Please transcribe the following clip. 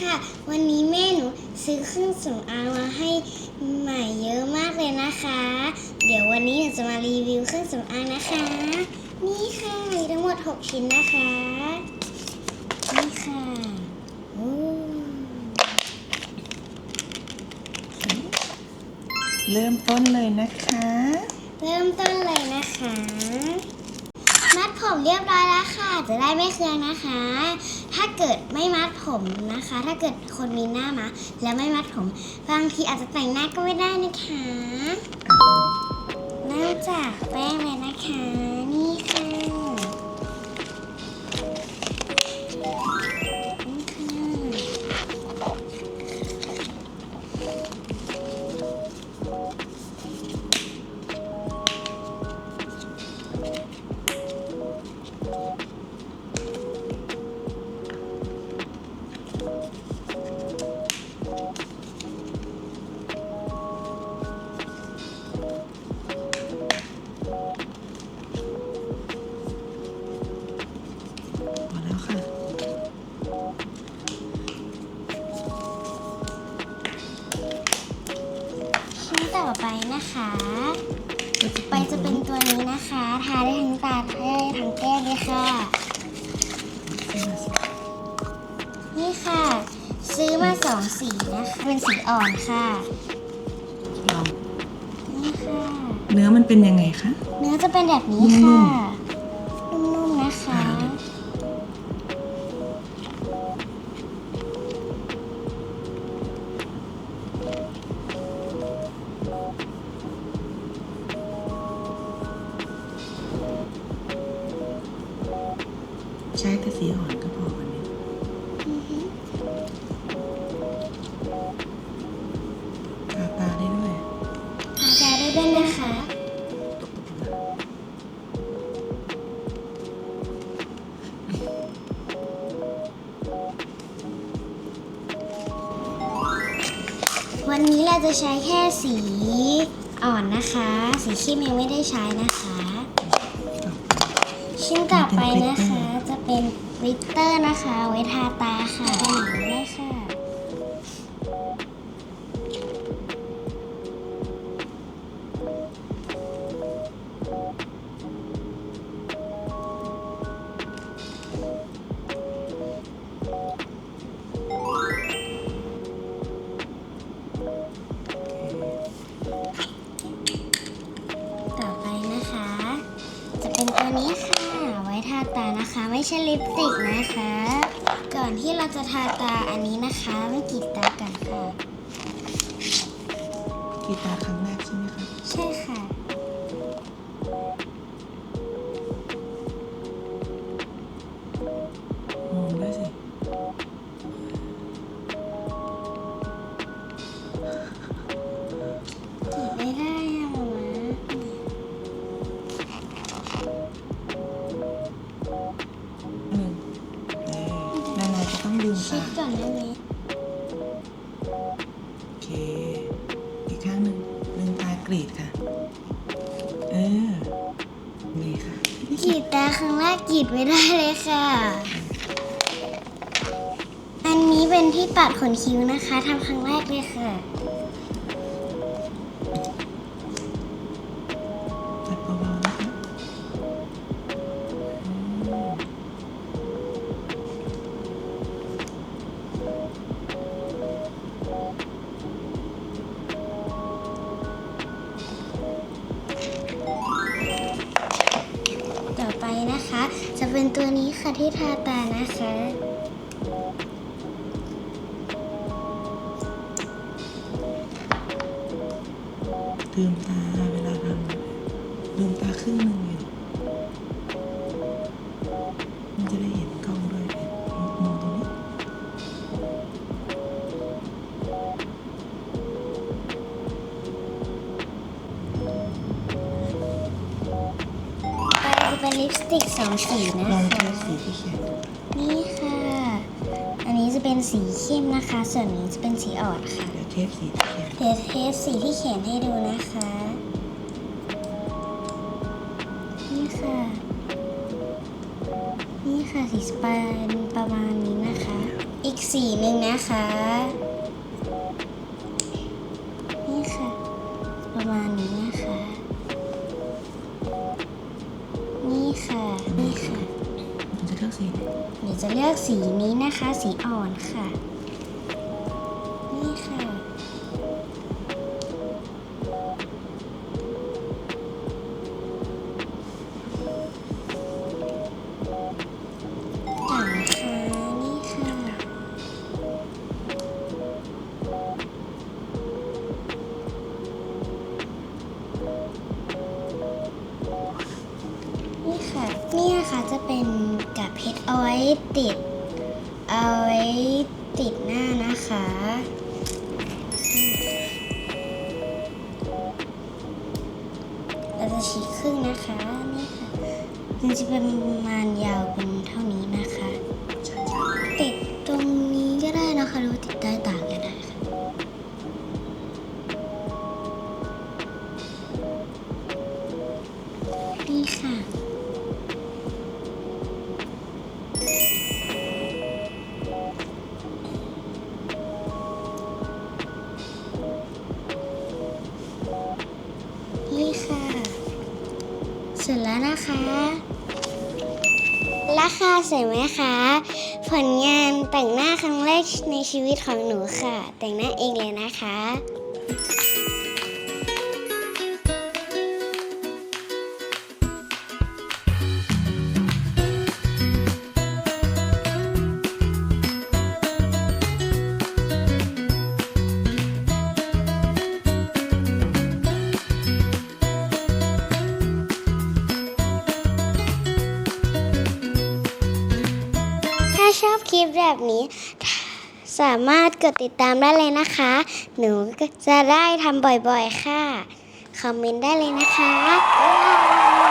ค่ะ วันนี้แม่หนูซื้อเครื่องสำอางมาให้ใหม่เยอะมากเลยนะคะ เดี๋ยววันนี้หนูจะมารีวิวเครื่องสำอางนะคะ นี่ค่ะมีทั้งหมด 6 ชิ้นนะคะ นี่ค่ะโอ้เริ่มต้นเลยนะคะ เริ่มต้นเลยนะคะมัด ผมเรียบร้อยแล้วค่ะ จะได้ไม่เคืองนะคะ ถ้าเกิดไม่มัดผมนะคะ ถ้าเกิดคนมีหน้ามาแล้วไม่มัดผมบางทีอาจจะแต่งหน้าก็ไม่ได้นะคะเริ่มจากแป้งเลยนะคะนี่ค่ะ นต่อไปนะคะ ไปจะเป็นตัวนี้นะคะ ทาได้ทั้งตาทาได้ทั้งแก้มเลยค่ะ นี่ค่ะ ซื้อมาสองสีนะคะเป็นสีอ่อนค่ะลองนี่ค่ะ เนื้อมันเป็นยังไงคะ เนื้อจะเป็นแบบนี้นุ่ค่ะ วันนี้เราจะใช้แค่สีอ่อนนะคะ สีเข้มยังไม่ได้ใช้นะคะ ชิ้นต่อไปนะคะจะเป็นวิตเตอร์นะคะ ไว้ทาตาค่ะเป็นอย่างนี้เลยค่ะ นะคะ ไม่ใช่ลิปสติกนะคะ ก่อนที่เราจะทาตาอันนี้นะคะไม่กรีดตากันค่ะ กีตาร์ครั้งแรกใช่ไหมคะ ใช่ค่ะ กรีดค่ะ เออ นี่ค่ะ กรีดตาครั้งแรกกรีดไม่ได้เลยค่ะ อันนี้เป็นที่ปัดขนคิ้วนะคะทำครั้งแรกเลยค่ะ เป็นตัวนี้ค่ะที่ทาตานะคะลืมตา ติกสองสีนะลองคะเทสสีที่เขียนดูนี่ค่ะ อันนี้จะเป็นสีเข้มนะคะ ส่วนนี้จะเป็นสีอ่อนค่ะเดี๋ยวเทสสีที่เขียนเดี๋ยวเทสสีที่เขียนให้ดูนะคะ นี่ค่ะ นี่ค่ะสีสปานประมาณนี้นะคะอีกอีกสีหนึ่งนะคะ นี่ค่ะ ประมาณนี้นะคะ หนเดี๋ยวจะเลือกสีนี้นะคะ สีอ่อนค่ะ นะคะจะเป็นกับเพชรเอาไว้ติด เอาไว้ติดหน้านะคะ เราจะฉีกครึ่งนะคะนี่ค่ะมันจะเป็นประมาณยาวเป็นเท่านี้นะคะ ติดตรงนี้ก็ได้นะคะหรือว่าติดใต้ตาก็ได้ค่ะนี่ค่ะ แล้วนะคะ ราคาสวยไหมคะ ผลงานแต่งหน้าครั้งแรกในชีวิตของหนูค่ะ แต่งหน้าเองเลยนะคะ ชอบคลิปแบบนี้ สามารถกดติดตามได้เลยนะคะ หนูจะได้ทำบ่อยๆค่ะ คอมเมนต์ได้เลยนะคะ